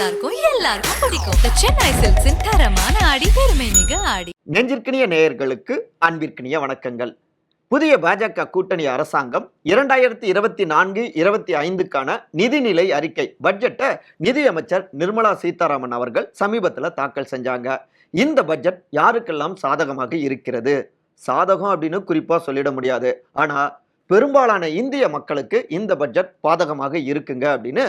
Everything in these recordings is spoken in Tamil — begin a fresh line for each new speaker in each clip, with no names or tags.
எல்லாருக்கும் எல்லாருக்கும் பிடிக்கும். சென்னை சில்க்ஸின் தரமான ஆடி பெருமை மிக ஆடி.
நெஞ்சிற்கினிய நேயர்களுக்கு அன்பிற்கினிய வணக்கங்கள். புதிய பாஜக கூட்டணி அரசாங்கம் இரண்டாயிரத்தி இருபத்தி நான்கு இருபத்தி ஐந்துக்கான நிதிநிலை அறிக்கை. பட்ஜெட்டை நிதியமைச்சர் நிர்மலா சீதாராமன் அவர்கள் சமீபத்தில் தாக்கல் செஞ்சாங்க. இந்த பட்ஜெட் யாருக்கெல்லாம் சாதகமாக இருக்கிறது? சாதகம் அப்படின்னு குறிப்பாக சொல்லிட முடியாது. ஆனால் பெரும்பாலான இந்திய மக்களுக்கு இந்த பட்ஜெட் பாதகமாக இருக்குங்க அப்படின்னு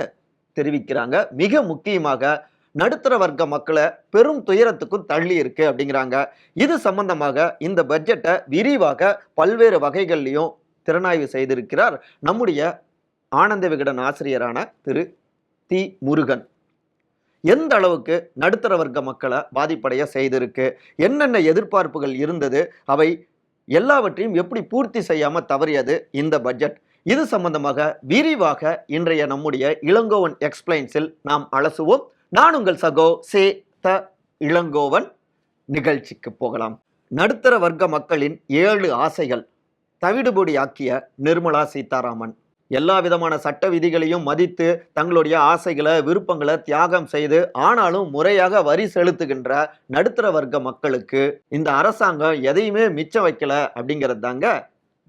தெரிவிக்கிறாங்க. மிக முக்கியமாக நடுத்தர வர்க்க மக்களை பெரும் துயரத்துக்கும் தள்ளி இருக்கு அப்படிங்கிறாங்க. இது சம்பந்தமாக இந்த பட்ஜெட்டை விரிவாக பல்வேறு வகைகள்லையும் திறனாய்வு செய்திருக்கிறார் நம்முடைய ஆனந்த விகடன் ஆசிரியரான திரு. தி. முருகன். எந்த அளவுக்கு நடுத்தர வர்க்க மக்களை பாதிப்படைய செய்திருக்கு? என்னென்ன எதிர்பார்ப்புகள் இருந்தது? அவை எல்லாவற்றையும் எப்படி பூர்த்தி செய்யாமல் தவறியது இந்த பட்ஜெட் இது சம்பந்தமாக விரிவாக இன்றைய நம்முடைய இளங்கோவன் எக்ஸ்பிளைன்ஸில் நாம் அலசுவோம். நான் உங்கள் சகோ சே த இளங்கோவன். நிகழ்ச்சிக்கு போகலாம். நடுத்தர வர்க்க மக்களின் ஏழு ஆசைகள் தவிடுபொடியாக்கிய நிர்மலா சீதாராமன். எல்லா விதமான சட்ட விதிகளையும் மதித்து தங்களுடைய ஆசைகளை விருப்பங்களை தியாகம் செய்து ஆனாலும் முறையாக வரி செலுத்துகின்ற நடுத்தர வர்க்க மக்களுக்கு இந்த அரசாங்கம் எதையுமே மிச்சம் வைக்கல அப்படிங்கிறது தாங்க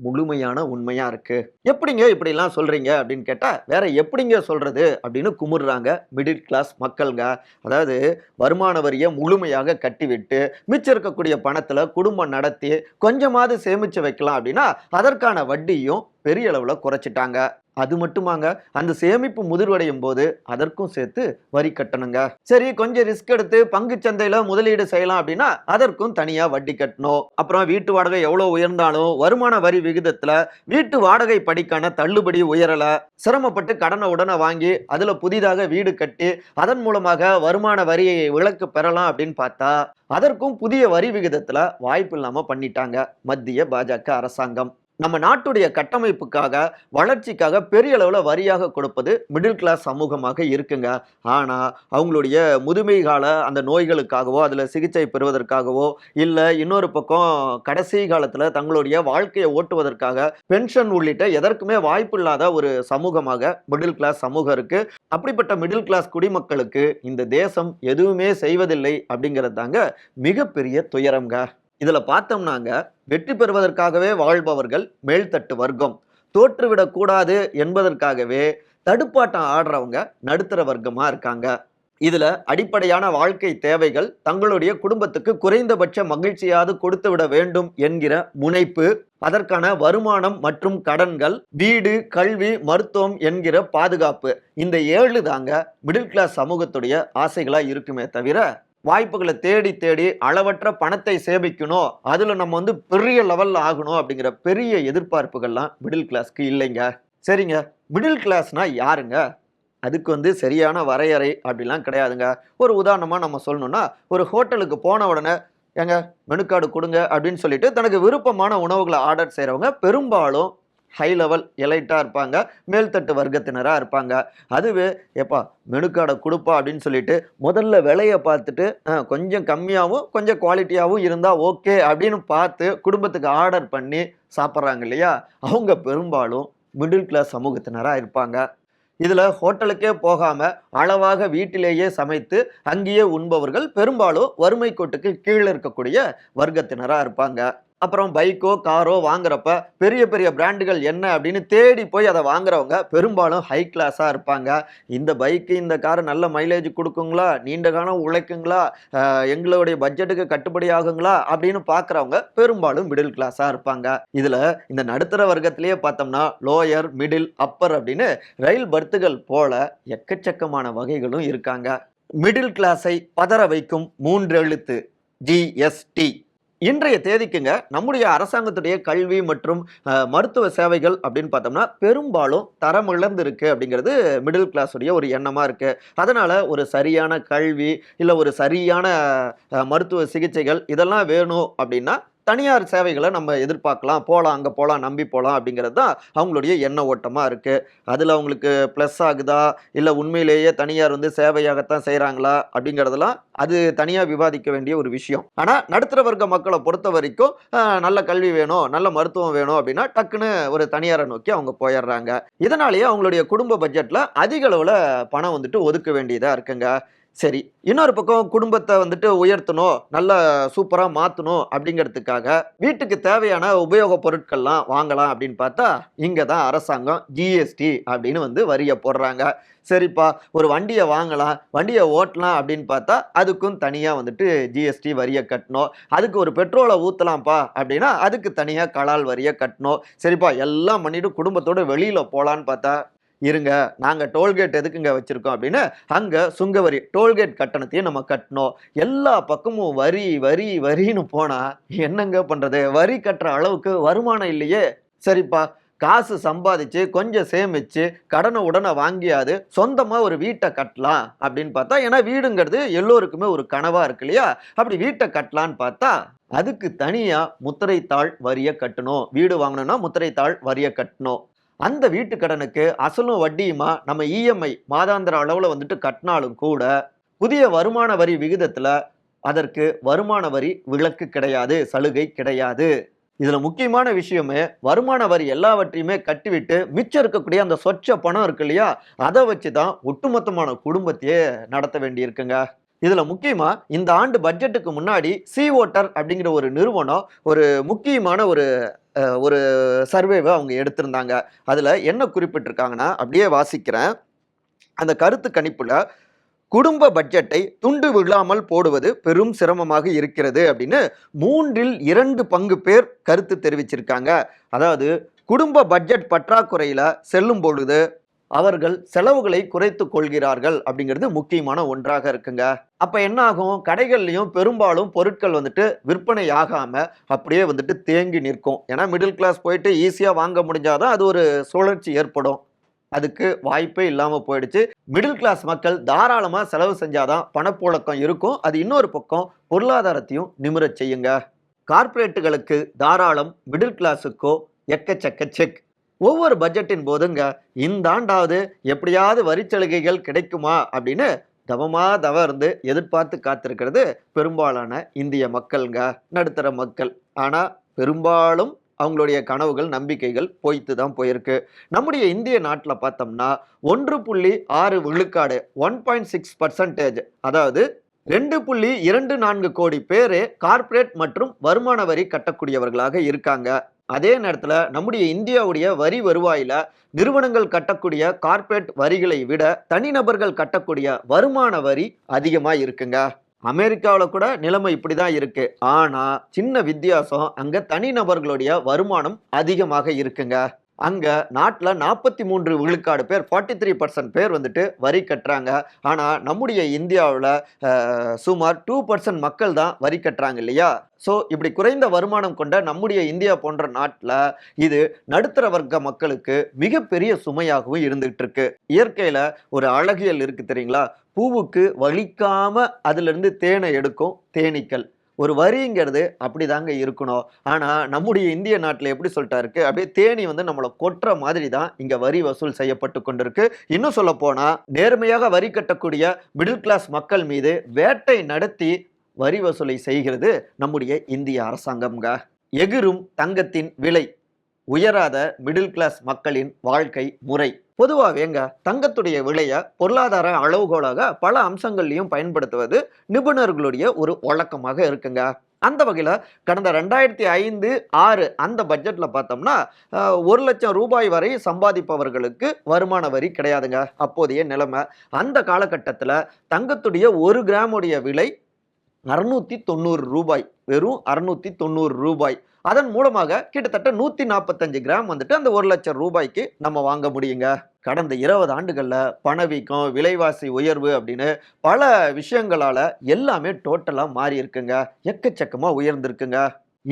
முழுமையான உண்மையா இருக்கு. எப்படிங்க இப்படிலாம் சொல்றீங்க? அப்படின்னு கேட்டால் வேற எப்படிங்க சொல்றது? அப்படின்னு குமுறுறாங்க மிடில் கிளாஸ் மக்கள்ங்க. அதாவது வருமான வரியை முழுமையாக கட்டிவிட்டு மிச்சம் இருக்கக்கூடிய பணத்தில் குடும்பம் நடத்தி கொஞ்சமாவது சேமித்து வைக்கலாம் அப்படின்னா அதற்கான வட்டியும் பெரிய அளவில் குறைச்சிட்டாங்க. அது மட்டுமாங்க அந்த சேமிப்பு முதிர்வடையும் போது அதற்கும் சேர்த்து வரி கட்டணுங்க. சரி கொஞ்சம் ரிஸ்க் எடுத்து பங்கு சந்தையில முதலீடு செய்யலாம் அப்படின்னா அதற்கும் தனியா வட்டி கட்டணும். அப்புறம் வீட்டு வாடகை எவ்வளவு உயர்ந்தாலும் வருமான வரி விகிதத்துல வீட்டு வாடகை படிக்கான தள்ளுபடி உயரல. சிரமப்பட்டு கடனை உடனே வாங்கி அதுல புதிதாக வீடு கட்டி அதன் மூலமாக வருமான வரியை விலக்கு பெறலாம் அப்படின்னு பார்த்தா அதற்கும் புதிய வரி விகிதத்துல வாய்ப்பு இல்லாம பண்ணிட்டாங்க மத்திய பாஜக அரசாங்கம். நம்ம நாட்டுடைய கட்டமைப்புக்காக வளர்ச்சிக்காக பெரிய அளவில் வரியாக கொடுப்பது மிடில் கிளாஸ் சமூகமாக இருக்குங்க. ஆனால் அவங்களுடைய முதுமை கால அந்த நோய்களுக்காகவோ அதில் சிகிச்சை பெறுவதற்காகவோ இல்லை இன்னொரு பக்கம் கடைசி காலத்தில் தங்களுடைய வாழ்க்கையை ஓட்டுவதற்காக பென்ஷன் உள்ளிட்ட எதற்குமே வாய்ப்பு இல்லாத ஒரு சமூகமாக மிடில் கிளாஸ் சமூகம் இருக்குது அப்படிப்பட்ட மிடில் கிளாஸ் குடிமக்களுக்கு இந்த தேசம் எதுவுமே செய்வதில்லை அப்படிங்கிறது தாங்க மிகப்பெரிய துயரம்ங்க. இதில் பார்த்தோம்னாங்க வெற்றி பெறுவதற்காகவே வாழ்பவர்கள் மேல்தட்டு வர்க்கம். தோற்றுவிடக்கூடாது என்பதற்காகவே தடுப்பாட்டம் ஆடுறவங்க நடுத்தர வர்க்கமாக இருக்காங்க. இதில் அடிப்படையான வாழ்க்கை தேவைகள் தங்களுடைய குடும்பத்துக்கு குறைந்தபட்ச மகிழ்ச்சியாவது கொடுத்து விட வேண்டும் என்கிற முனைப்பு அதற்கான வருமானம் மற்றும் கடன்கள் வீடு கல்வி மருத்துவம் என்கிற பாதுகாப்பு. இந்த ஏழு தாங்க மிடில் கிளாஸ் சமூகத்துடைய ஆசைகளாக இருக்குமே தவிர வாய்ப்புகளை தேடி தேடி அளவற்ற பணத்தை சேமிக்கணும். அதில் நம்ம வந்து பெரிய லெவலில் ஆகணும் அப்படிங்கிற பெரிய எதிர்பார்ப்புகள்லாம் மிடில் கிளாஸ்க்கு இல்லைங்க. சரிங்க. மிடில் கிளாஸ்னால் யாருங்க? அதுக்கு வந்து சரியான வரையறை அப்படிலாம் கிடையாதுங்க. ஒரு உதாரணமாக நம்ம சொல்லணும்னா ஒரு ஹோட்டலுக்கு போன உடனே ஏங்க மெனு கார்டு கொடுங்க அப்படின்னு சொல்லிட்டு தனக்கு விருப்பமான உணவுகளை ஆர்டர் செய்கிறவங்க பெரும்பாலும் ஹை லெவல் எலைட்டாக இருப்பாங்க மேல்தட்டு வர்க்கத்தினராக இருப்பாங்க. அதுவே எப்பா மெனுக்காடை கொடுப்பா அப்படின்னு சொல்லிட்டு முதல்ல விலையை பார்த்துட்டு கொஞ்சம் கம்மியாகவும் கொஞ்சம் குவாலிட்டியாகவும் இருந்தால் ஓகே அப்படின்னு பார்த்து குடும்பத்துக்கு ஆர்டர் பண்ணி சாப்பிட்றாங்க இல்லையா? அவங்க பெரும்பாலும் மிடில் கிளாஸ் சமூகத்தினராக இருப்பாங்க. இதில் ஹோட்டலுக்கே போகாமல் அளவாக வீட்டிலேயே சமைத்து அங்கேயே உண்பவர்கள் பெரும்பாலும் வறுமை கோட்டுக்கு கீழே இருக்கக்கூடிய வர்க்கத்தினராக இருப்பாங்க. அப்புறம் பைக்கோ காரோ வாங்குறப்ப பெரிய பெரிய பிராண்டுகள் என்ன அப்படின்னு தேடி போய் அதை வாங்குறவங்க பெரும்பாலும் ஹை கிளாஸாக இருப்பாங்க. இந்த பைக்கு இந்த கார் நல்ல மைலேஜ் கொடுக்குங்களா? நீண்ட காலம் உழைக்குங்களா? எங்களுடைய பட்ஜெட்டுக்கு கட்டுப்படி ஆகுங்களா? அப்படின்னு பார்க்குறவங்க பெரும்பாலும் மிடில் கிளாஸாக இருப்பாங்க. இதில் இந்த நடுத்தர வர்க்கத்திலேயே பார்த்தோம்னா லோயர் மிடில் அப்பர் அப்படின்னு ரயில் பர்த்துகள் போல எக்கச்சக்கமான வகைகளும் இருக்காங்க. மிடில் கிளாஸை பதற வைக்கும் மூன்று எழுத்து ஜிஎஸ்டி இன்றைய தேதிக்குங்க நம்முடைய அரசாங்கத்துடைய கல்வி மற்றும் மருத்துவ சேவைகள் அப்படின்னு பார்த்தோம்னா பெரும்பாலும் தரம் இழந்திருக்கு அப்படிங்கிறது மிடில் கிளாஸுடைய ஒரு எண்ணமாக இருக்கு. அதனால ஒரு சரியான கல்வி இல்லை ஒரு சரியான மருத்துவ சிகிச்சைகள் இதெல்லாம் வேணும் அப்படின்னா தனியார் சேவைகளை நம்ம எதிர்பார்க்கலாம். போகலாம் அங்கே போகலாம் நம்பி போகலாம் அப்படிங்கிறது தான் அவங்களுடைய எண்ண ஓட்டமாக இருக்குது அதில் அவங்களுக்கு ப்ளஸ் ஆகுதா? இல்லை உண்மையிலேயே தனியார் வந்து சேவையாகத்தான் செய்கிறாங்களா அப்படிங்கிறதெல்லாம் அது தனியாக விவாதிக்க வேண்டிய ஒரு விஷயம். ஆனால் நடுத்தர வர்க்க மக்களை பொறுத்த வரைக்கும் நல்ல கல்வி வேணும் நல்ல மருத்துவம் வேணும் அப்படின்னா டக்குன்னு ஒரு தனியாரை நோக்கி அவங்க போயிடுறாங்க. இதனாலேயே அவங்களுடைய குடும்ப பட்ஜெட்டில் அதிக அளவில் பணம் வந்துட்டு ஒதுக்க வேண்டியதாக இருக்குங்க. சரி இன்னொரு பக்கம் குடும்பத்தை வந்துட்டு உயர்த்தணும் நல்லா சூப்பராக மாற்றணும் அப்படிங்கிறதுக்காக வீட்டுக்கு தேவையான உபயோகப் பொருட்கள்லாம் வாங்கலாம் அப்படின்னு பார்த்தா இங்கே தான் அரசாங்கம் ஜிஎஸ்டி அப்படின்னு வந்து வரியை போடுறாங்க. சரிப்பா ஒரு வண்டியை வாங்கலாம் வண்டியை ஓட்டலாம் அப்படின்னு பார்த்தா அதுக்கும் தனியாக வந்துட்டு ஜிஎஸ்டி வரியை கட்டணும். அதுக்கு ஒரு பெட்ரோலை ஊற்றலாம்ப்பா அப்படின்னா அதுக்கு தனியாக கலால் வரியை கட்டணும். சரிப்பா எல்லாம் பண்ணிவிட்டு குடும்பத்தோடு வெளியில் போகலான்னு பார்த்தா இருங்க நாங்கள் டோல்கேட் எதுக்குங்க வச்சுருக்கோம் அப்படின்னு அங்கே சுங்க வரி டோல்கேட் கட்டணத்தையும் நம்ம கட்டணும். எல்லா பக்கமும் வரி வரி வரின்னு போனால் என்னங்க பண்ணுறது வரி கட்டுற அளவுக்கு வருமானம் இல்லையே. சரிப்பா காசு சம்பாதிச்சு கொஞ்சம் சேமிச்சு கடனை உடனே வாங்கியாது சொந்தமாக ஒரு வீட்டை கட்டலாம் அப்படின்னு பார்த்தா ஏன்னா வீடுங்கிறது எல்லோருக்குமே ஒரு கனவாக இருக்கு இல்லையா? அப்படி வீட்டை கட்டலான்னு பார்த்தா அதுக்கு தனியாக முத்திரைத்தாள் வரியை கட்டணும். வீடு வாங்கணும்னா முத்திரைத்தாள் வரியை கட்டணும். அந்த வீட்டு கடனுக்கு அசலும் வட்டியுமா நம்ம இஎம்ஐ மாதாந்திர அளவில் வந்துட்டு கட்டினாலும் கூட புதிய வருமான வரி விகிதத்தில் அதற்கு வருமான வரி விலக்கு கிடையாது சலுகை கிடையாது. இதில் முக்கியமான விஷயமே வருமான வரி எல்லாவற்றையுமே கட்டிவிட்டு மிச்சம் இருக்கக்கூடிய அந்த சொச்ச பணம் இருக்கு இல்லையா அதை வச்சு தான் ஒட்டுமொத்தமான குடும்பத்தையே நடத்த வேண்டியிருக்குங்க. இதில் முக்கியமாக இந்த ஆண்டு பட்ஜெட்டுக்கு முன்னாடி சி ஓட்டர் அப்படிங்கிற ஒரு நிறுவனம் ஒரு முக்கியமான ஒரு ஒரு சர்வேவை அவங்க எடுத்திருந்தாங்க. அதில் என்ன குறிப்பிட்டிருக்காங்கன்னா அப்படியே வாசிக்கிறேன். அந்த கருத்து கணிப்பில் குடும்ப பட்ஜெட்டை துண்டு விழாமல் போடுவது பெரும் சிரமமாக இருக்கிறது அப்படின்னு மூன்றில் இரண்டு பங்கு பேர் கருத்து தெரிவிச்சிருக்காங்க. அதாவது குடும்ப பட்ஜெட் பற்றாக்குறையில் செல்லும் பொழுது அவர்கள் செலவுகளை குறைத்து கொள்கிறார்கள் அப்படிங்கிறது முக்கியமான ஒன்றாக இருக்குங்க. அப்ப என்னாகும்? கடைகள்லையும் பெரும்பாலும் பொருட்கள் வந்துட்டு விற்பனை ஆகாம அப்படியே வந்துட்டு தேங்கி நிற்கும். ஏன்னா மிடில் கிளாஸ் போயிட்டு ஈஸியா வாங்க முடிஞ்சாதான் அது ஒரு சுழற்சி ஏற்படும். அதுக்கு வாய்ப்பே இல்லாமல் போயிடுச்சு. மிடில் கிளாஸ் மக்கள் தாராளமாக செலவு செஞ்சாதான் பணப்புழக்கம் இருக்கும். அது இன்னொரு பக்கம் பொருளாதாரத்தையும் நிமிரச் செய்யுங்க. கார்ப்பரேட்டுகளுக்கு தாராளம் மிடில் கிளாஸுக்கோ எக்கச்சக்க செக் ஒவ்வொரு பட்ஜெட்டின் போதுங்க இந்த ஆண்டாவது எப்படியாவது வரிச்சலுகைகள் கிடைக்குமா அப்படின்னு தவமா தவ இருந்து எதிர்பார்த்து காத்திருக்கிறது பெரும்பாலான இந்திய மக்கள்ங்க நடுத்தர மக்கள். ஆனால் பெரும்பாலும் அவங்களுடைய கனவுகள் நம்பிக்கைகள் பொய்த்து தான் போயிருக்கு. நம்முடைய இந்திய நாட்டில் பார்த்தோம்னா ஒன்று புள்ளி ஆறு விழுக்காடு ஒன் பாயிண்ட் சிக்ஸ் பர்சன்டேஜ் அதாவது ரெண்டு புள்ளி இரண்டு நான்கு கோடி பேர் கார்ப்பரேட் மற்றும் வருமான வரி கட்டக்கூடியவர்களாக இருக்காங்க. அதே நேரத்தில் நம்முடைய இந்தியாவுடைய வரி வருவாயில் நிறுவனங்கள் கட்டக்கூடிய கார்ப்பரேட் வரிகளை விட தனிநபர்கள் கட்டக்கூடிய வருமான வரி அதிகமாக இருக்குங்க. அமெரிக்காவில் கூட நிலைமை இப்படி தான் இருக்கு. ஆனால் சின்ன வித்தியாசம் அங்கே தனிநபர்களுடைய வருமானம் அதிகமாக இருக்குங்க. அங்கே நாட்டில் நாற்பத்தி மூன்று விழுக்காடு பேர் ஃபார்ட்டி த்ரீ பர்சன்ட் பேர் வந்துட்டு வரி கட்டுறாங்க. ஆனால் நம்முடைய இந்தியாவில் சுமார் டூ பர்சன்ட் மக்கள் தான் வரி கட்டுறாங்க இல்லையா? ஸோ இப்படி குறைந்த வருமானம் கொண்ட நம்முடைய இந்தியா போன்ற நாட்டில் இது நடுத்தர வர்க்க மக்களுக்கு மிகப்பெரிய சுமையாகவும் இருந்துகிட்டு இருக்கு. இயற்கையில் ஒரு அழகியல் இருக்குது தெரியுங்களா? பூவுக்கு வலிக்காம அதிலிருந்து தேனை எடுக்கும் தேனீக்கள். ஒரு வரிங்கிறது அப்படிதாங்க இருக்கணும். ஆனால் நம்முடைய இந்திய நாட்டில் எப்படி சொல்லிட்டாருக்கு அப்படியே தேனி வந்து நம்மளை கொட்டுற மாதிரி தான் இங்கே வரி வசூல் செய்யப்பட்டு கொண்டிருக்கு. இன்னும் சொல்ல போனால் நேர்மையாக வரி கட்டக்கூடிய மிடில் கிளாஸ் மக்கள் மீது வேட்டை நடத்தி வரி வசூலை செய்கிறது நம்முடைய இந்திய அரசாங்கம்ங்க. எகிரும் தங்கத்தின் விலை உயராத மிடில் கிளாஸ் மக்களின் வாழ்க்கை முறை. பொதுவாகவேங்க தங்கத்துடைய விலையை பொருளாதார அளவுகோலாக பல அம்சங்கள்லையும் பயன்படுத்துவது நிபுணர்களுடைய ஒரு வழக்கமாக இருக்குங்க. அந்த வகையில் கடந்த ரெண்டாயிரத்தி ஐந்து ஆறு அந்த பட்ஜெட்டில் பார்த்தோம்னா ஒரு லட்சம் ரூபாய் வரை சம்பாதிப்பவர்களுக்கு வருமான வரி கிடையாதுங்க. அப்போதைய நிலைமை. அந்த காலகட்டத்தில் தங்கத்துடைய ஒரு கிராமுடைய விலை அறுநூற்றி தொண்ணூறு ரூபாய். வெறும் அறுநூற்றி தொண்ணூறு ரூபாய். அதன் மூலமாக கிட்டத்தட்ட நூற்றி நாற்பத்தஞ்சு கிராம் வந்துட்டு அந்த ஒரு லட்சம் ரூபாய்க்கு நம்ம வாங்க முடியுங்க. கடந்த இருபது ஆண்டுகளில் பணவீக்கம் விலைவாசி உயர்வு அப்படின்னு பல விஷயங்களால் எல்லாமே டோட்டலாக மாறி இருக்குங்க. எக்கச்சக்கமாக உயர்ந்திருக்குங்க.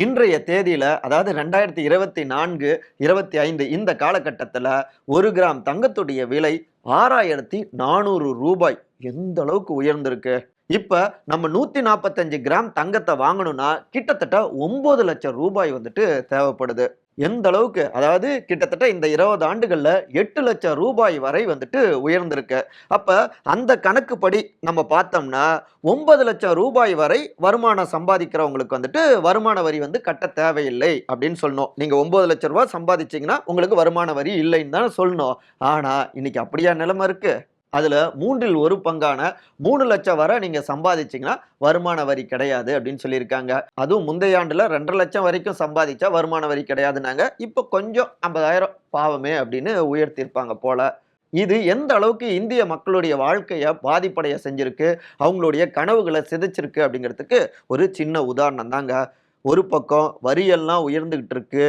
இன்றைய தேதியில் அதாவது ரெண்டாயிரத்தி இருபத்தி நான்கு இருபத்தி ஐந்து இந்த காலகட்டத்தில் ஒரு கிராம் தங்கத்துடைய விலை ஆறாயிரத்தி நானூறு ரூபாய். எந்த அளவுக்கு உயர்ந்திருக்கு? இப்போ நம்ம நூற்றி நாற்பத்தஞ்சு கிராம் தங்கத்தை வாங்கணும்னா கிட்டத்தட்ட ஒம்பது லட்சம் ரூபாய் வந்துட்டு தேவைப்படுது. எந்த அளவுக்கு? அதாவது கிட்டத்தட்ட இந்த இருபது ஆண்டுகளில் எட்டு லட்சம் ரூபாய் வரை வந்துட்டு உயர்ந்திருக்கு. அப்போ அந்த கணக்குப்படி நம்ம பார்த்தோம்னா ஒன்பது லட்சம் ரூபாய் வரை வருமானம் சம்பாதிக்கிறவங்களுக்கு வந்துட்டு வருமான வரி வந்து கட்ட தேவையில்லை அப்படின்னு சொல்லணும். நீங்கள் ஒம்பது லட்சம் ரூபாய் சம்பாதிச்சீங்கன்னா உங்களுக்கு வருமான வரி இல்லைன்னு தான் சொல்லணும். ஆனால் இன்னைக்கு அப்படியா நிலைமை இருக்குது அதில் மூன்றில் ஒரு பங்கான மூணு லட்சம் வரை நீங்கள் சம்பாதிச்சிங்கன்னா வருமான வரி கிடையாது அப்படின்னு சொல்லியிருக்காங்க. அதுவும் முந்தைய ஆண்டில் ரெண்டரை லட்சம் வரைக்கும் சம்பாதிச்சா வருமான வரி கிடையாதுனாங்க இப்போ கொஞ்சம் ஐம்பதாயிரம் பாவமே அப்படின்னு உயர்த்தியிருப்பாங்க போல. இது எந்த அளவுக்கு இந்திய மக்களுடைய வாழ்க்கையை பாதிப்படைய செஞ்சிருக்கு? அவங்களுடைய கனவுகளை சிதைச்சிருக்கு அப்படிங்கிறதுக்கு ஒரு சின்ன உதாரணம் தாங்க. ஒரு பக்கம் வரியெல்லாம் உயர்ந்துகிட்டு இருக்கு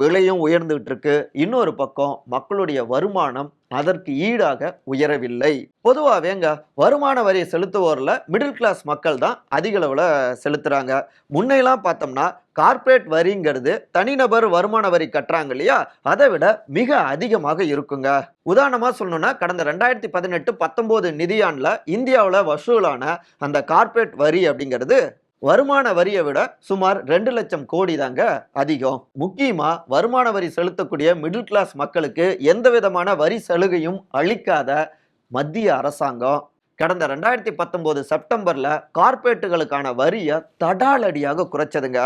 விலையும் உயர்ந்துகிட்டு இருக்கு இன்னொரு பக்கம் மக்களுடைய வருமானம் அதற்கு ஈடாக உயரவில்லை. பொதுவாகவேங்க வருமான வரி செலுத்துவோரில் மிடில் கிளாஸ் மக்கள் தான் அதிக அளவில் செலுத்துகிறாங்க முன்னையெல்லாம் பார்த்தோம்னா கார்ப்பரேட் வரிங்கிறது தனிநபர் வருமான வரி கட்டுறாங்க இல்லையா? அதை விட மிக அதிகமாக இருக்குங்க. உதாரணமாக சொல்லணும்னா கடந்த ரெண்டாயிரத்தி பதினெட்டு பத்தொம்போது நிதியாண்டில் இந்தியாவில் வசூலான அந்த கார்ப்பரேட் வரி அப்படிங்கிறது வருமான வரியை விட சுமார் ரெண்டு லட்சம் கோடி தாங்க அதிகம். முக்கியமா வருமான வரி செலுத்தக்கூடிய மிடில் கிளாஸ் மக்களுக்கு எந்த விதமான வரி சலுகையும் அளிக்காத மத்திய அரசாங்கம். கடந்த ரெண்டாயிரத்தி பத்தொன்பது செப்டம்பர்ல கார்ப்பரேட்டுகளுக்கான வரியை தடாலடியாக குறைச்சதுங்க.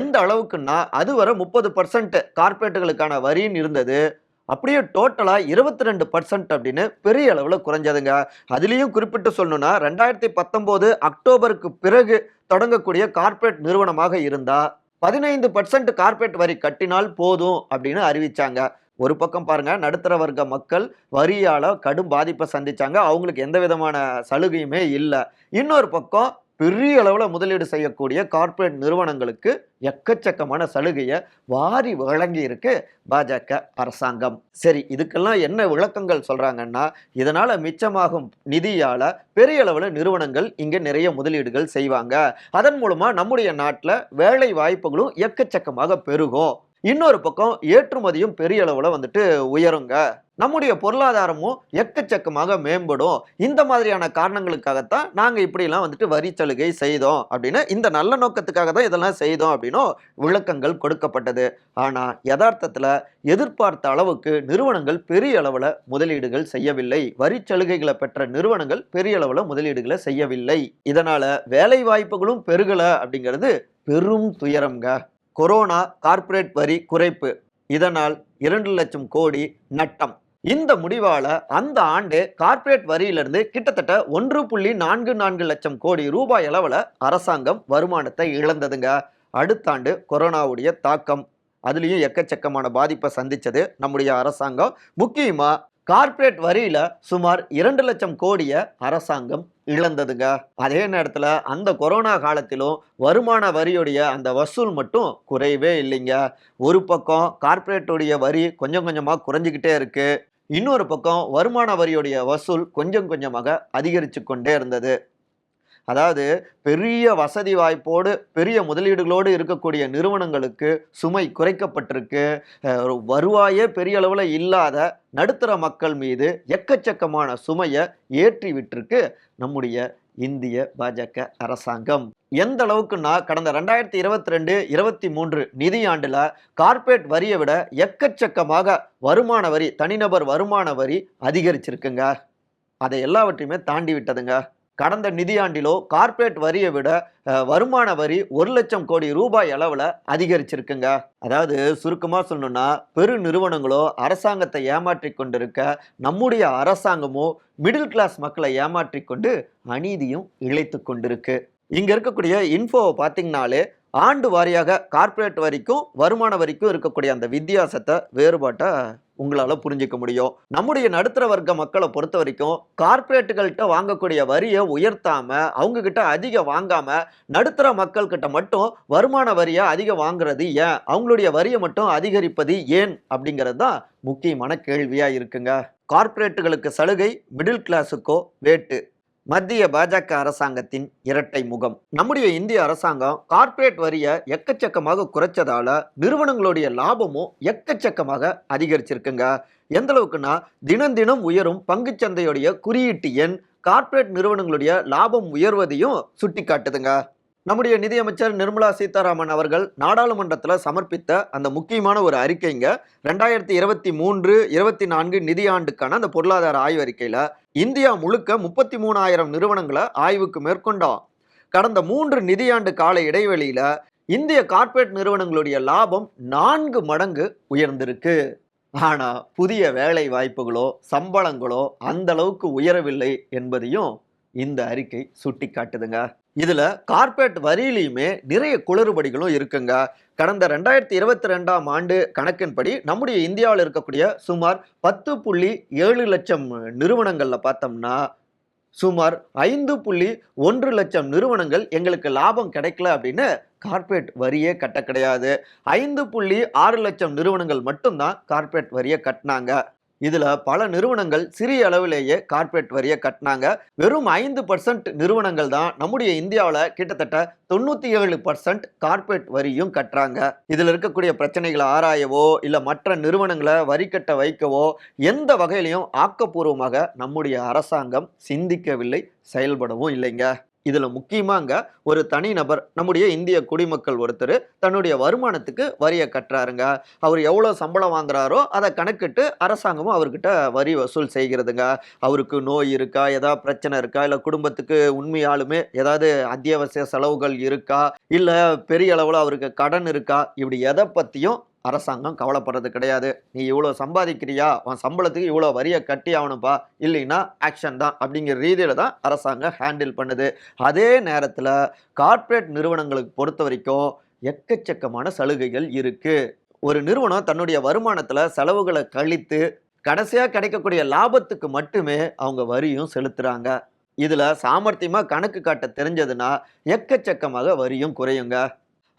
எந்த அளவுக்குன்னா அதுவரை முப்பது பர்சன்ட் கார்ப்பரேட்டுகளுக்கான வரின்னு இருந்தது. அப்படியே டோட்டலா இருபத்தி ரெண்டு பர்சன்ட் அப்படின்னு பெரிய அளவுல குறைஞ்சதுங்க. அதுலேயும் குறிப்பிட்டு சொல்லணும்னா ரெண்டாயிரத்தி பத்தொம்போது அக்டோபருக்கு பிறகு தொடங்கக்கூடிய கார்ப்பரேட் நிறுவனமாக இருந்தால் பதினைந்து பர்சன்ட் கார்ப்பரேட் வரி கட்டினால் போதும் அப்படின்னு அறிவிச்சாங்க. ஒரு பக்கம் பாருங்க நடுத்தர வர்க்க மக்கள் வரியால் கடும் பாதிப்பை சந்திச்சாங்க. அவங்களுக்கு எந்த விதமான சலுகையுமே இல்லை. இன்னொரு பக்கம் பெரிய அளவில் முதலீடு செய்யக்கூடிய கார்ப்பரேட் நிறுவனங்களுக்கு எக்கச்சக்கமான சலுகையை வாரி வழங்கி இருக்கு பாஜக அரசாங்கம். சரி இதுக்கெல்லாம் என்ன விளக்கங்கள் சொல்றாங்கன்னா இதனால மிச்சமாகும் நிதியால பெரிய அளவில் நிறுவனங்கள் இங்க நிறைய முதலீடுகள் செய்வாங்க. அதன் மூலமா நம்முடைய நாட்டில் வேலை வாய்ப்புகளும் எக்கச்சக்கமாக பெருகும். இன்னொரு பக்கம் ஏற்றுமதியும் பெரிய அளவில் வந்துட்டு உயருங்க. நம்முடைய பொருளாதாரமும் எக்கச்சக்கமாக மேம்படும். இந்த மாதிரியான காரணங்களுக்காகத்தான் நாங்கள் இப்படிலாம் வந்துட்டு வரி சலுகை செய்தோம் அப்படின்னு இந்த நல்ல நோக்கத்துக்காக தான் இதெல்லாம் செய்தோம் அப்படின்னும் விளக்கங்கள் கொடுக்கப்பட்டது. ஆனால் யதார்த்தத்தில் எதிர்பார்த்த அளவுக்கு நிறுவனங்கள் பெரிய அளவில் முதலீடுகள் செய்யவில்லை. வரி சலுகைகளை பெற்ற நிறுவனங்கள் பெரிய அளவில் முதலீடுகளை செய்யவில்லை. இதனால் வேலை வாய்ப்புகளும் பெருகலை அப்படிங்கிறது பெரும் துயரம்ங்க. கொரோனா கார்ப்பரேட் வரி குறைப்பு. இதனால் இரண்டு லட்சம் கோடி நட்டம். இந்த முடிவால் அந்த ஆண்டு கார்ப்பரேட் வரியிலிருந்து கிட்டத்தட்ட ஒன்று புள்ளி நான்கு நான்கு லட்சம் கோடி ரூபாய் அளவில் அரசாங்கம் வருமானத்தை இழந்ததுங்க. அடுத்த ஆண்டு கொரோனாவுடைய தாக்கம். அதுலேயும் எக்கச்சக்கமான பாதிப்பை சந்தித்தது நம்முடைய அரசாங்கம். முக்கியமாக கார்ப்பரேட் வரியில சுமார் இரண்டு லட்சம் கோடியை அரசாங்கம் இழந்ததுங்க. அதே நேரத்தில் அந்த கொரோனா காலத்திலும் வருமான வரியுடைய அந்த வசூல் மட்டும் குறையவே இல்லைங்க. ஒரு பக்கம் கார்ப்பரேட்டுடைய வரி கொஞ்சம் கொஞ்சமாக குறைஞ்சிக்கிட்டே இருக்கு. இன்னொரு பக்கம் வருமான வரியுடைய வசூல் கொஞ்சம் கொஞ்சமாக அதிகரித்து கொண்டே இருந்தது. அதாவது பெரிய வசதி வாய்ப்போடு பெரிய முதலீடுகளோடு இருக்கக்கூடிய நிறுவனங்களுக்கு சுமை குறைக்கப்பட்டிருக்கு. வருவாயே பெரிய அளவில் இல்லாத நடுத்தர மக்கள் மீது எக்கச்சக்கமான சுமையை ஏற்றி விட்டிருக்கு நம்முடைய இந்திய பாஜக அரசாங்கம். எந்த அளவுக்குன்னா கடந்த ரெண்டாயிரத்தி இருபத்தி ரெண்டு இருபத்தி மூன்று நிதியாண்டில் கார்ப்பரேட் வரியை விட எக்கச்சக்கமாக வருமான வரி தனிநபர் வருமான வரி அதிகரிச்சிருக்குங்க. அதை எல்லாவற்றையுமே தாண்டி விட்டதுங்க. கடந்த நிதியாண்டிலோ கார்ப்பரேட் வரியை விட வருமான வரி ஒரு லட்சம் கோடி ரூபாய் அளவில் அதிகரிச்சிருக்குங்க. அதாவது சுருக்கமாக சொல்லணும்னா பெரு நிறுவனங்களோ அரசாங்கத்தை ஏமாற்றி கொண்டிருக்க நம்முடைய அரசாங்கமோ மிடில் கிளாஸ் மக்களை ஏமாற்றி கொண்டு அநீதியும் இழைத்து கொண்டிருக்கு. இங்கே இருக்கக்கூடிய இன்ஃபோவை பார்த்தீங்கனாலே ஆண்டு வாரியாக கார்ப்பரேட் வரிக்கும் வருமான வரிக்கும் இருக்கக்கூடிய அந்த வித்தியாசத்தை வேறுபாட்டை உங்களால் புரிஞ்சுக்க முடியும். நம்முடைய நடுத்தர வர்க்க மக்களை பொறுத்த வரைக்கும் கார்ப்பரேட்டுகள்கிட்ட வாங்கக்கூடிய வரியை உயர்த்தாம அவங்க கிட்ட அதிகம் வாங்காம நடுத்தர மக்கள் கிட்ட மட்டும் வருமான வரியை அதிகம் வாங்குறது ஏன்? அவங்களுடைய வரியை மட்டும் அதிகரிப்பது ஏன்? அப்படிங்கிறது தான் முக்கியமான கேள்வியா இருக்குங்க. கார்ப்பரேட்டுகளுக்கு சலுகை மிடில் கிளாஸுக்கோ வேட்டு. மத்திய பாஜக அரசாங்கத்தின் இரட்டை முகம். நம்முடைய இந்திய அரசாங்கம் கார்ப்பரேட் வரியை எக்கச்சக்கமாக குறைச்சதால நிறுவனங்களுடைய லாபமும் எக்கச்சக்கமாக அதிகரிச்சிருக்குங்க. எந்த அளவுக்குன்னா தினம் தினம் உயரும் பங்குச்சந்தையுடைய குறியீட்டு எண் கார்ப்பரேட் நிறுவனங்களுடைய லாபம் உயர்வதையும் சுட்டி காட்டுதுங்க நம்முடைய நிதியமைச்சர் நிர்மலா சீதாராமன் அவர்கள் நாடாளுமன்றத்தில் சமர்ப்பித்த அந்த முக்கியமான ஒரு அறிக்கைங்க ரெண்டாயிரத்தி இருபத்தி மூன்று இருபத்தி நான்கு நிதியாண்டுக்கான அந்த பொருளாதார ஆய்வறிக்கையில் இந்தியா முழுக்க முப்பத்தி மூணாயிரம் நிறுவனங்களை ஆய்வுக்கு மேற்கொண்டோம் கடந்த மூன்று நிதியாண்டு கால இடைவெளியில இந்திய கார்ப்பரேட் நிறுவனங்களுடைய லாபம் நான்கு மடங்கு உயர்ந்திருக்கு. ஆனா புதிய வேலை வாய்ப்புகளோ சம்பளங்களோ அந்த அளவுக்கு உயரவில்லை என்பதையும் இந்த அறிக்கை சுட்டி காட்டுதுங்க இதில் கார்ப்பரேட் வரியிலையுமே நிறைய குளறுபடிகளும் இருக்குங்க. கடந்த ரெண்டாயிரத்தி இருபத்தி ரெண்டாம் ஆண்டு கணக்கின்படி நம்முடைய இந்தியாவில் இருக்கக்கூடிய சுமார் பத்து புள்ளி ஏழு லட்சம் நிறுவனங்களில் பார்த்தோம்னா சுமார் ஐந்து புள்ளி ஒன்று லட்சம் நிறுவனங்கள் எங்களுக்கு லாபம் கிடைக்கல அப்படின்னு கார்ப்பரேட் வரியே கட்ட கிடையாது. ஐந்து புள்ளி ஆறு லட்சம் நிறுவனங்கள் மட்டும்தான் கார்ப்பரேட் வரியை கட்டினாங்க. இதில் பல நிறுவனங்கள் சிறிய அளவிலேயே கார்ப்பரேட் வரியை கட்டினாங்க. வெறும் ஐந்து பர்சன்ட் நிறுவனங்கள் தான் நம்முடைய இந்தியாவில் கிட்டத்தட்ட தொண்ணூற்றி ஏழு பர்சன்ட் கார்ப்பரேட் வரியும் கட்டுறாங்க. இதில் இருக்கக்கூடிய பிரச்சனைகளை ஆராயவோ இல்லை மற்ற நிறுவனங்களை வரி கட்ட வைக்கவோ எந்த வகையிலையும் ஆக்கப்பூர்வமாக நம்முடைய அரசாங்கம் சிந்திக்கவில்லை செயல்படவும் இல்லைங்க. இதில் முக்கியமாங்க ஒரு தனிநபர் நம்முடைய இந்திய குடிமக்கள் ஒருத்தர் தன்னுடைய வருமானத்துக்கு வரியை கட்டுறாருங்க. அவர் எவ்வளோ சம்பளம் வாங்குறாரோ அதை கணக்கிட்டு அரசாங்கமும் அவர்கிட்ட வரி வசூல் செய்கிறதுங்க. அவருக்கு நோய் இருக்கா ஏதாவது பிரச்சனை இருக்கா இல்லை குடும்பத்துக்கு உண்மையாலுமே ஏதாவது அத்தியாவசிய செலவுகள் இருக்கா இல்லை பெரிய அளவில் அவருக்கு கடன் இருக்கா இப்படி எதை பற்றியும் அரசாங்கம் கவலைப்படுறது கிடையாது. நீ இவ்வளோ சம்பாதிக்கிறியா? உன் சம்பளத்துக்கு இவ்வளோ வரியை கட்டி ஆகணும்ப்பா இல்லைன்னா ஆக்ஷன் தான் அப்படிங்கிற ரீதியில் தான் அரசாங்கம் ஹேண்டில் பண்ணுது. அதே நேரத்தில் கார்ப்பரேட் நிறுவனங்களுக்கு பொறுத்த வரைக்கும் எக்கச்சக்கமான சலுகைகள் இருக்குது ஒரு நிறுவனம் தன்னுடைய வருமானத்தில் செலவுகளை கழித்து கடைசியாக கிடைக்கக்கூடிய லாபத்துக்கு மட்டுமே அவங்க வரியும் செலுத்துகிறாங்க இதில் சாமர்த்தியமாக கணக்கு காட்ட தெரிஞ்சதுன்னா எக்கச்சக்கமாக வரியும் குறையுங்க.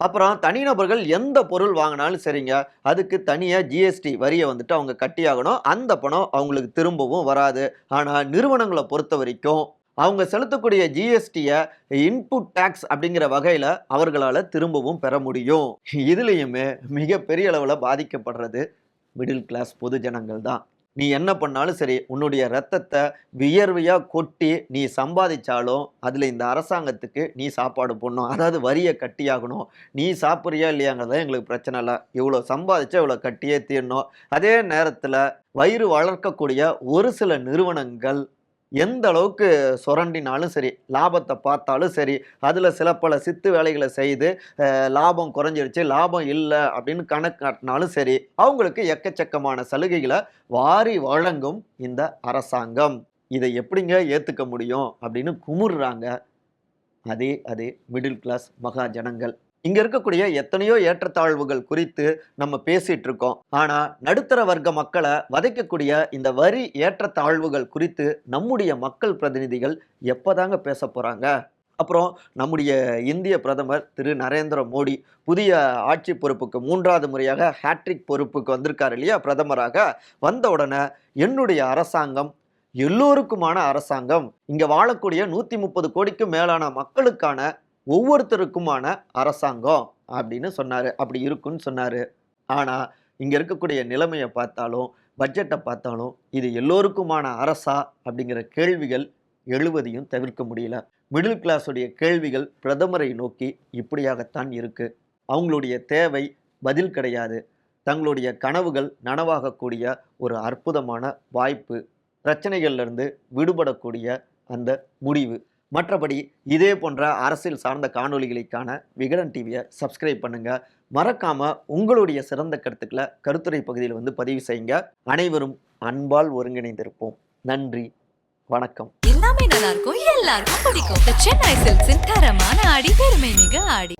அப்புறம் தனிநபர்கள் எந்த பொருள் வாங்கினாலும் சரிங்க. அதுக்கு தனியாக ஜிஎஸ்டி வரியை வந்துட்டு அவங்க கட்டியாகணும். அந்த பணம் அவங்களுக்கு திரும்பவும் வராது. ஆனால் நிறுவனங்களை பொறுத்த வரைக்கும் அவங்க செலுத்தக்கூடிய ஜிஎஸ்டியை இன்புட் டேக்ஸ் அப்படிங்கிற வகையில் அவர்களால் திரும்பவும் பெற முடியும். இதுலேயுமே மிகப்பெரிய அளவில் பாதிக்கப்படுறது மிடில் கிளாஸ் பொது ஜனங்கள் தான். நீ என்ன பண்ணாலும் சரி உன்னுடைய ரத்தத்தை வியர்வையாக கொட்டி நீ சம்பாதிச்சாலும் அதில் இந்த அரசாங்கத்துக்கு நீ சாப்பாடு போடணும். அதாவது வரியை கட்டியாகணும். நீ சாப்பிட்றியா இல்லையாங்கிறது எங்களுக்கு பிரச்சனை இல்லை. இவ்வளோ சம்பாதிச்சா இவ்வளோ கட்டியே தீரணும். அதே நேரத்தில் வயிறு வளர்க்கக்கூடிய ஒரு சில நிறுவனங்கள் எந்த அளவுக்கு சுரண்டினாலும் சரி லாபத்தை பார்த்தாலும் சரி அதில் சில பல சித்து வேலைகளை செய்து லாபம் குறைஞ்சிருச்சு லாபம் இல்லை அப்படின்னு கணக்கு காட்டினாலும் சரி அவங்களுக்கு எக்கச்சக்கமான சலுகைகளை வாரி வழங்கும் இந்த அரசாங்கம். இதை எப்படிங்க ஏற்றுக்க முடியும் அப்படின்னு குமுறுறாங்க. அதே அதே மிடில் கிளாஸ் மகா ஜனங்கள். இங்க இருக்கக்கூடிய எத்தனையோ ஏற்றத்தாழ்வுகள் குறித்து நம்ம பேசிட்டு இருக்கோம். ஆனா நடுத்தர வர்க்க மக்களை வதைக்கக்கூடிய இந்த வரி ஏற்றத்தாழ்வுகள் குறித்து நம்முடைய மக்கள் பிரதிநிதிகள் எப்பதாங்க பேச போறாங்க? அப்புறம் நம்முடைய இந்திய பிரதமர் திரு. நரேந்திர மோடி புதிய ஆட்சி பொறுப்புக்கு மூன்றாவது முறையாக ஹேட்ரிக் பொறுப்புக்கு வந்திருக்காரு இல்லையா? பிரதமராக வந்த உடனே என்னுடைய அரசாங்கம் எல்லோருக்குமான அரசாங்கம் இங்கே வாழக்கூடிய நூற்றி முப்பது கோடிக்கும் மேலான மக்களுக்கான ஒவ்வொருத்தருக்குமான அரசாங்கம் அப்படின்னு சொன்னாரு. அப்படி இருக்குன்னு சொன்னாரு. ஆனால் இங்கே இருக்கக்கூடிய நிலைமையை பார்த்தாலும் பட்ஜெட்டை பார்த்தாலும் இது எல்லோருக்குமான அரசா அப்படிங்கிற கேள்விகள் எழுவதையும் தவிர்க்க முடியல. மிடில் கிளாஸுடைய கேள்விகள் பிரதமரை நோக்கி இப்படியாகத்தான் இருக்கு. அவங்களுடைய தேவை பதில் கிடையாது. தங்களுடைய கனவுகள் நனவாகக்கூடிய ஒரு அற்புதமான வாய்ப்பு. பிரச்சனைகள்லேருந்து விடுபடக்கூடிய அந்த முடிவு. மற்றபடி இதே போன்ற அரசியல் சார்ந்த காணொளிகளுக்கான விகடன் டிவியை சப்ஸ்கிரைப் பண்ணுங்க. மறக்காமல் உங்களுடைய சிறந்த கருத்துக்களை கருத்துரை பகுதியில் வந்து பதிவு செய்யுங்க. அனைவரும் அன்பால் ஒருங்கிணைந்திருப்போம். நன்றி. வணக்கம்.
எல்லாமே நல்லா இருக்கும் எல்லாருக்கும் பிடிக்கும். சென்னை சில்க்ஸின் தரமான ஆடி பெருமை மிக ஆடி.